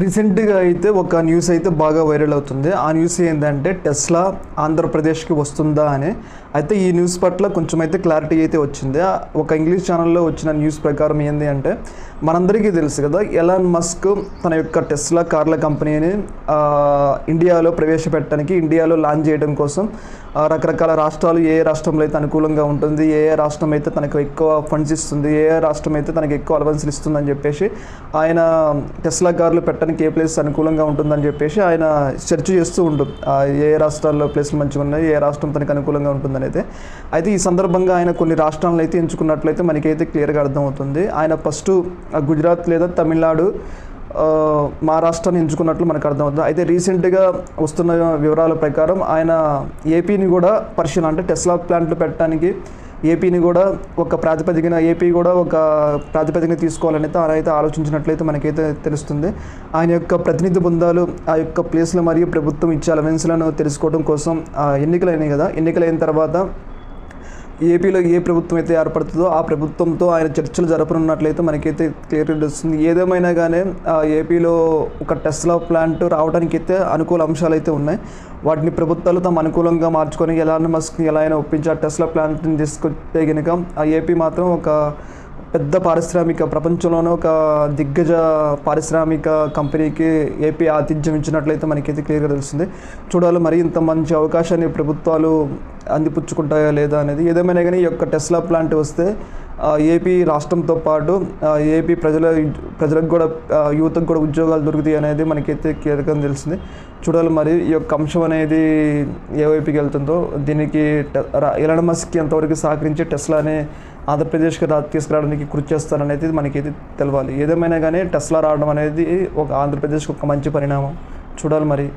రీసెంట్గా అయితే ఒక న్యూస్ అయితే బాగా వైరల్ అవుతుంది. ఆ న్యూస్ ఏంటంటే టెస్లా ఆంధ్రప్రదేశ్కి వస్తుందా అని. అయితే ఈ న్యూస్ పట్ల కొంచెం అయితే క్లారిటీ అయితే వచ్చింది. ఒక ఇంగ్లీష్ ఛానల్లో వచ్చిన న్యూస్ ప్రకారం ఏంది అంటే మనందరికీ తెలుసు కదా ఎలాన్ మస్క్ తన యొక్క టెస్లా కార్ల కంపెనీని ఇండియాలో ప్రవేశపెట్టడానికి ఇండియాలో లాంచ్ చేయడం కోసం రకరకాల రాష్ట్రాలు ఏ ఏ రాష్ట్రంలో అయితే అనుకూలంగా ఉంటుంది ఏ ఏ రాష్ట్రం అయితే తనకు ఎక్కువ ఫండ్స్ ఇస్తుంది ఏ ఏ రాష్ట్రం అయితే తనకు ఎక్కువ అలవెన్స్లు ఇస్తుందని చెప్పేసి ఆయన టెస్లా కార్లు పెట్టడానికి ఏ ప్లేస్ అనుకూలంగా ఉంటుందని చెప్పేసి ఆయన చర్చ చేస్తూ ఉంటుంది. ఆ, ఏ రాష్ట్రాల్లో ప్లేస్లు మంచిగా ఉన్నాయి ఏ రాష్ట్రం తనకు అనుకూలంగా ఉంటుందని అయితే అయితే ఈ సందర్భంగా ఆయన కొన్ని రాష్ట్రాలను అయితే ఎంచుకున్నట్లయితే మనకైతే క్లియర్గా అర్థమవుతుంది. ఆయన ఫస్ట్ గుజరాత్ లేదా తమిళనాడు మహారాష్ట్రాన్ని ఎంచుకున్నట్లు మనకు అర్థమవుతుంది. అయితే రీసెంట్గా వస్తున్న వివరాల ప్రకారం ఆయన ఏపీని కూడా పరిశీలన అంటే టెస్లా ప్లాంట్లు పెట్టడానికి ఏపీని కూడా ఒక ప్రాతిపదికన ఏపీ కూడా ఒక ప్రాతిపదికన తీసుకోవాలని అయితే ఆయన అయితే ఆలోచించినట్లయితే మనకైతే తెలుస్తుంది. ఆయన యొక్క ప్రతినిధి బృందాలు ఆ యొక్క ప్లేస్లు మరియు ప్రభుత్వం ఇచ్చే అలవెన్స్లను తెలుసుకోవడం కోసం ఆ, ఎన్నికలైనాయి కదా. ఎన్నికలైన తర్వాత ఏపీలో ఏ ప్రభుత్వం అయితే ఏర్పడుతుందో ఆ ప్రభుత్వంతో ఆయన చర్చలు జరపనున్నట్లయితే మనకైతే క్లియర్గా తెలుస్తుంది. ఏదేమైనా కానీ ఆ ఏపీలో ఒక టెస్లా ప్లాంట్ రావడానికి అయితే అనుకూల అంశాలు అయితే ఉన్నాయి. వాటిని ప్రభుత్వాలు తమ అనుకూలంగా మార్చుకొని ఎలా మస్క్ ఎలా అయినా ఒప్పించి ఆ టెస్లా ప్లాంట్ని తీసుకొస్తే కనుక ఆ ఏపీ మాత్రం ఒక పెద్ద పారిశ్రామిక ప్రపంచంలోనే ఒక దిగ్గజ పారిశ్రామిక కంపెనీకి ఏపీ ఆతిథ్యం ఇచ్చినట్లయితే మనకైతే క్లియర్గా తెలుస్తుంది. చూడాలి మరి ఇంత మంచి అవకాశాన్ని ప్రభుత్వాలు అందిపుచ్చుకుంటాయా లేదా అనేది. ఏదేమైనా కానీ ఈ యొక్క టెస్లా ప్లాంట్ వస్తే ఏపీ రాష్ట్రంతో పాటు ఏపీ ప్రజల ప్రజలకు కూడా యూత్కి యువతకు కూడా ఉద్యోగాలు దొరుకుతాయి అనేది మనకైతే క్లియర్గా తెలిసింది. చూడాలి మరి ఈ యొక్క అంశం అనేది ఏ వైపుకి వెళ్తుందో. దీనికి టె- రా- ఎలన్ మస్క్కి ఎంతవరకు సహకరించి టెస్లాని ఆంధ్రప్రదేశ్కి రా తీసుకురావడానికి కృషి చేస్తారనేది మనకైతే తెలవాలి. ఏదేమైనా కానీ టెస్లా రావడం అనేది ఒక ఆంధ్రప్రదేశ్కి ఒక మంచి పరిణామం. చూడాలి మరి